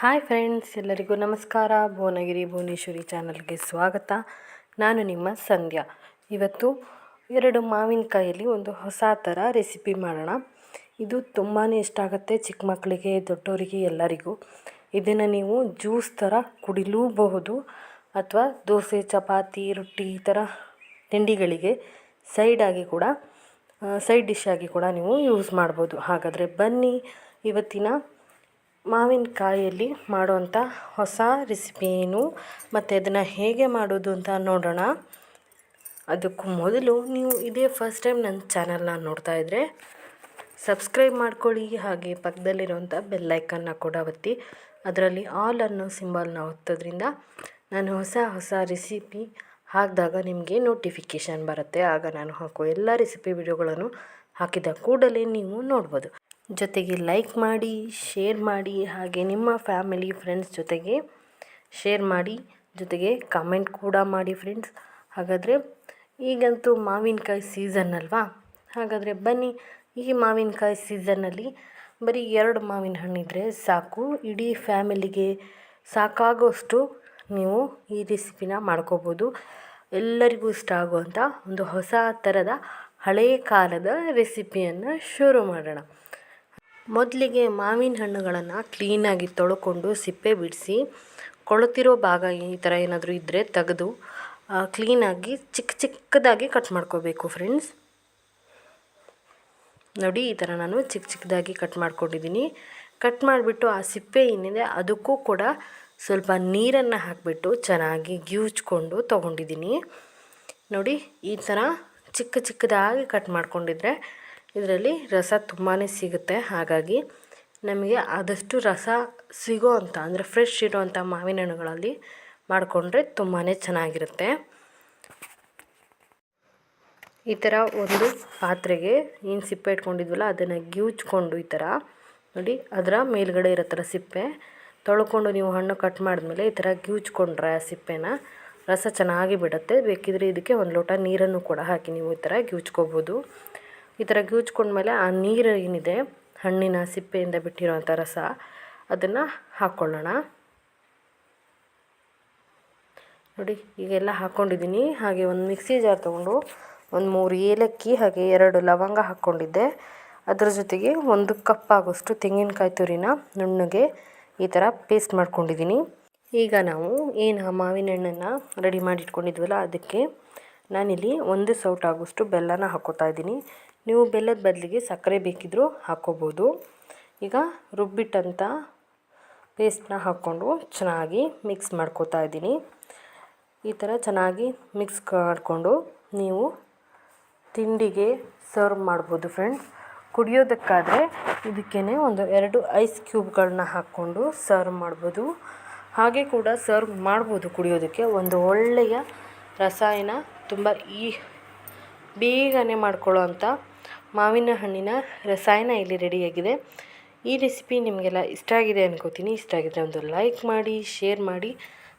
Hi friends, ಎಲ್ಲರಿಗೂ ನಮಸ್ಕಾರ. ಭುವನಗಿರಿ ಭುವನೇಶ್ವರಿ ಚಾನಲ್ಗೆ ಸ್ವಾಗತ. ನಾನು ನಿಮ್ಮ ಸಂಧ್ಯಾ. ಇವತ್ತು ಎರಡು ಮಾವಿನಕಾಯಲ್ಲಿ ಒಂದು ಹೊಸ ಥರ ರೆಸಿಪಿ ಮಾಡೋಣ. ಇದು ತುಂಬಾ ಇಷ್ಟ ಆಗುತ್ತೆ ಚಿಕ್ಕ ಮಕ್ಕಳಿಗೆ, ದೊಡ್ಡವರಿಗೆ, ಎಲ್ಲರಿಗೂ. ಇದನ್ನು ನೀವು ಜ್ಯೂಸ್ ಥರ ಕುಡಿಲೂಬಹುದು ಅಥವಾ ದೋಸೆ, ಚಪಾತಿ, ರೊಟ್ಟಿ ಈ ಥರ ತಿಂಡಿಗಳಿಗೆ ಸೈಡಾಗಿ ಕೂಡ ಸೈಡ್ ಡಿಶ್ ಆಗಿ ಕೂಡ ನೀವು ಯೂಸ್ ಮಾಡ್ಬೋದು. ಹಾಗಾದರೆ ಬನ್ನಿ ಇವತ್ತಿನ ಮಾವಿನಕಾಯಲ್ಲಿ ಮಾಡುವಂಥ ಹೊಸ ರೆಸಿಪಿ ಏನು? ಮತ್ತು ಅದನ್ನು ಹೇಗೆ ಮಾಡೋದು ಅಂತ ನೋಡೋಣ. ಅದಕ್ಕೂ ಮೊದಲು ನೀವು ಇದೇ ಫಸ್ಟ್ ಟೈಮ್ ನನ್ನ ಚಾನಲ್ನ ನೋಡ್ತಾ ಇದ್ದರೆ ಸಬ್ಸ್ಕ್ರೈಬ್ ಮಾಡ್ಕೊಳ್ಳಿ. ಹಾಗೆ ಪಕ್ಕದಲ್ಲಿರುವಂಥ ಬೆಲ್ಲೈಕನ್ನ ಕೂಡ ಒತ್ತಿ. ಅದರಲ್ಲಿ ಆಲ್ ಅನ್ನೋ ಸಿಂಬಲ್ನ ಒತ್ತೋದ್ರಿಂದ ನಾನು ಹೊಸ ಹೊಸ ರೆಸಿಪಿ ಹಾಕಿದಾಗ ನಿಮಗೆ ನೋಟಿಫಿಕೇಷನ್ ಬರುತ್ತೆ. ಆಗ ನಾನು ಹಾಕೋ ಎಲ್ಲ ರೆಸಿಪಿ ವಿಡಿಯೋಗಳನ್ನು ಹಾಕಿದ ಕೂಡಲೇ ನೀವು ನೋಡ್ಬೋದು. ಜೊತೆಗೆ ಲೈಕ್ ಮಾಡಿ ಶೇರ್ ಮಾಡಿ, ಹಾಗೆ ನಿಮ್ಮ ಫ್ಯಾಮಿಲಿ ಫ್ರೆಂಡ್ಸ್ ಜೊತೆಗೆ ಶೇರ್ ಮಾಡಿ, ಜೊತೆಗೆ ಕಮೆಂಟ್ ಕೂಡ ಮಾಡಿ ಫ್ರೆಂಡ್ಸ್ ಹಾಗಾದರೆ ಈಗಂತೂ ಮಾವಿನಕಾಯಿ ಸೀಸನ್ ಅಲ್ವಾ? ಹಾಗಾದರೆ ಬನ್ನಿ, ಈ ಮಾವಿನಕಾಯಿ ಸೀಸನ್ನಲ್ಲಿ ಬರೀ ಎರಡು ಮಾವಿನ ಹಣ್ಣಿದ್ರೆ ಸಾಕು. ಇಡೀ ಫ್ಯಾಮಿಲಿಗೆ ಸಾಕಾಗೋಷ್ಟು ನೀವು ಈ ರೆಸಿಪಿನ ಮಾಡ್ಕೋಬೋದು. ಎಲ್ಲರಿಗೂ ಇಷ್ಟ ಆಗುವಂಥ ಒಂದು ಹೊಸ ಥರದ ಹಳೆಯ ಕಾಲದ ರೆಸಿಪಿಯನ್ನು ಶುರು ಮಾಡೋಣ. ಮೊದಲಿಗೆ ಮಾವಿನ ಹಣ್ಣುಗಳನ್ನು ಕ್ಲೀನಾಗಿ ತೊಳ್ಕೊಂಡು ಸಿಪ್ಪೆ ಬಿಡಿಸಿ, ಕೊಳೆತಿರೋ ಭಾಗ ಈ ಥರ ಏನಾದರೂ ಇದ್ದರೆ ತೆಗೆದು ಕ್ಲೀನಾಗಿ ಚಿಕ್ಕ ಚಿಕ್ಕದಾಗಿ ಕಟ್ ಮಾಡ್ಕೋಬೇಕು ಫ್ರೆಂಡ್ಸ್ ನೋಡಿ ಈ ಥರ ನಾನು ಚಿಕ್ಕ ಚಿಕ್ಕದಾಗಿ ಕಟ್ ಮಾಡ್ಕೊಂಡಿದ್ದೀನಿ. ಕಟ್ ಮಾಡಿಬಿಟ್ಟು ಆ ಸಿಪ್ಪೆ ಏನಿದೆ ಅದಕ್ಕೂ ಕೂಡ ಸ್ವಲ್ಪ ನೀರನ್ನು ಹಾಕಿಬಿಟ್ಟು ಚೆನ್ನಾಗಿ ಗ್ಯೂಚ್ಕೊಂಡು ತೊಗೊಂಡಿದ್ದೀನಿ. ನೋಡಿ ಈ ಥರ ಚಿಕ್ಕ ಚಿಕ್ಕದಾಗಿ ಕಟ್ ಮಾಡ್ಕೊಂಡಿದ್ರೆ ಇದರಲ್ಲಿ ರಸ ತುಂಬಾ ಸಿಗುತ್ತೆ. ಹಾಗಾಗಿ ನಮಗೆ ಆದಷ್ಟು ರಸ ಸಿಗೋ ಅಂಥ ಅಂದರೆ ಫ್ರೆಶ್ ಇರೋವಂಥ ಮಾವಿನ ಹಣ್ಣುಗಳಲ್ಲಿ ಮಾಡಿಕೊಂಡ್ರೆ ತುಂಬಾ ಚೆನ್ನಾಗಿರುತ್ತೆ. ಈ ಥರ ಒಂದು ಪಾತ್ರೆಗೆ ಏನು ಸಿಪ್ಪೆ ಇಟ್ಕೊಂಡಿದ್ವಲ್ಲ, ಅದನ್ನು ಗ್ಯೂಚ್ಕೊಂಡು ಈ ಥರ ನೋಡಿ, ಅದರ ಮೇಲ್ಗಡೆ ಇರೋ ಥರ ಸಿಪ್ಪೆ. ತೊಳ್ಕೊಂಡು ನೀವು ಹಣ್ಣು ಕಟ್ ಮಾಡಿದ್ಮೇಲೆ ಈ ಥರ ಗ್ಯೂಚ್ಕೊಂಡ್ರೆ ಆ ಸಿಪ್ಪೆನ ರಸ ಚೆನ್ನಾಗಿ ಬಿಡುತ್ತೆ. ಬೇಕಿದ್ರೆ ಇದಕ್ಕೆ ಒಂದು ಲೋಟ ನೀರನ್ನು ಕೂಡ ಹಾಕಿ ನೀವು ಈ ಥರ ಗ್ಯೂಚ್ಕೋಬೋದು. ಈ ಥರ ಮೇಲೆ ಆ ನೀರು ಏನಿದೆ, ಹಣ್ಣಿನ ಸಿಪ್ಪೆಯಿಂದ ಬಿಟ್ಟಿರೋವಂಥ ರಸ, ಅದನ್ನು ಹಾಕ್ಕೊಳ್ಳೋಣ ನೋಡಿ, ಈಗೆಲ್ಲ ಹಾಕ್ಕೊಂಡಿದ್ದೀನಿ ಹಾಗೆ ಒಂದು ಮಿಕ್ಸಿ ಜಾರ್ ತೊಗೊಂಡು ಒಂದು ಮೂರು ಏಲಕ್ಕಿ, ಹಾಗೆ ಎರಡು ಲವಂಗ ಹಾಕ್ಕೊಂಡಿದ್ದೆ. ಅದರ ಜೊತೆಗೆ ಒಂದು ಕಪ್ ಆಗೋಷ್ಟು ತೆಂಗಿನಕಾಯಿ ತುರಿನ ನುಣ್ಣಗೆ ಈ ಥರ ಪೇಸ್ಟ್ ಮಾಡ್ಕೊಂಡಿದ್ದೀನಿ. ಈಗ ನಾವು ಏನು ಮಾವಿನ ಹಣ್ಣನ್ನು ರೆಡಿ ಮಾಡಿ ಇಟ್ಕೊಂಡಿದ್ವಲ್ಲ ಅದಕ್ಕೆ ನಾನಿಲ್ಲಿ ಒಂದು ಸೌಟ್ ಆಗೋಷ್ಟು ಬೆಲ್ಲನ ಹಾಕ್ಕೋತಾ ಇದ್ದೀನಿ. ನೀವು ಬೆಲ್ಲದ ಬದಲಿಗೆ ಸಕ್ಕರೆ ಬೇಕಿದ್ದರೂ ಹಾಕ್ಕೋಬೋದು. ಈಗ ರುಬ್ಬಿಟ್ಟಂಥ ಪೇಸ್ಟನ್ನ ಹಾಕ್ಕೊಂಡು ಚೆನ್ನಾಗಿ ಮಿಕ್ಸ್ ಮಾಡ್ಕೋತಾ ಇದ್ದೀನಿ. ಈ ಥರ ಚೆನ್ನಾಗಿ ಮಿಕ್ಸ್ ಮಾಡಿಕೊಂಡು ನೀವು ತಿಂಡಿಗೆ ಸರ್ವ್ ಮಾಡ್ಬೋದು ಫ್ರೆಂಡ್ಸ್ ಕುಡಿಯೋದಕ್ಕಾದರೆ ಇದಕ್ಕೇ ಒಂದು ಎರಡು ಐಸ್ ಕ್ಯೂಬ್ಗಳನ್ನ ಹಾಕ್ಕೊಂಡು ಸರ್ವ್ ಮಾಡ್ಬೋದು. ಹಾಗೆ ಕೂಡ ಸರ್ವ್ ಮಾಡ್ಬೋದು ಕುಡಿಯೋದಕ್ಕೆ. ಒಂದು ಒಳ್ಳೆಯ ರಸಾಯನ ತುಂಬ ಈ ಬೇಗನೆ ಮಾಡ್ಕೊಳ್ಳೋ ಅಂಥ ಮಾವಿನ ಹಣ್ಣಿನ ರಸಾಯನ ಇಲ್ಲಿ ರೆಡಿಯಾಗಿದೆ. ಈ ರೆಸಿಪಿ ನಿಮಗೆಲ್ಲ ಇಷ್ಟ ಆಗಿದೆ ಅನ್ಕೋತೀನಿ. ಇಷ್ಟ ಆಗಿದ್ರೆ ಒಂದು ಲೈಕ್ ಮಾಡಿ, ಶೇರ್ ಮಾಡಿ,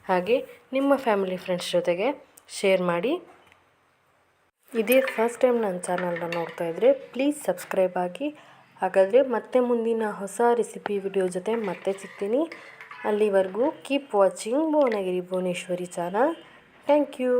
ಹಾಗೆ ನಿಮ್ಮ ಫ್ಯಾಮಿಲಿ ಫ್ರೆಂಡ್ಸ್ ಜೊತೆಗೆ ಶೇರ್ ಮಾಡಿ. ಇದೇ ಫಸ್ಟ್ ಟೈಮ್ ನನ್ನ ಚಾನಲ್ನ ನೋಡ್ತಾ ಇದ್ದರೆ ಪ್ಲೀಸ್ ಸಬ್ಸ್ಕ್ರೈಬ್ ಆಗಿ. ಹಾಗಾದರೆ ಮತ್ತೆ ಮುಂದಿನ ಹೊಸ ರೆಸಿಪಿ ವಿಡಿಯೋ ಜೊತೆ ಮತ್ತೆ ಸಿಗ್ತೀನಿ. ಅಲ್ಲಿವರೆಗೂ keep watching Bhuvanagiri Bhuvaneshwari channel thank you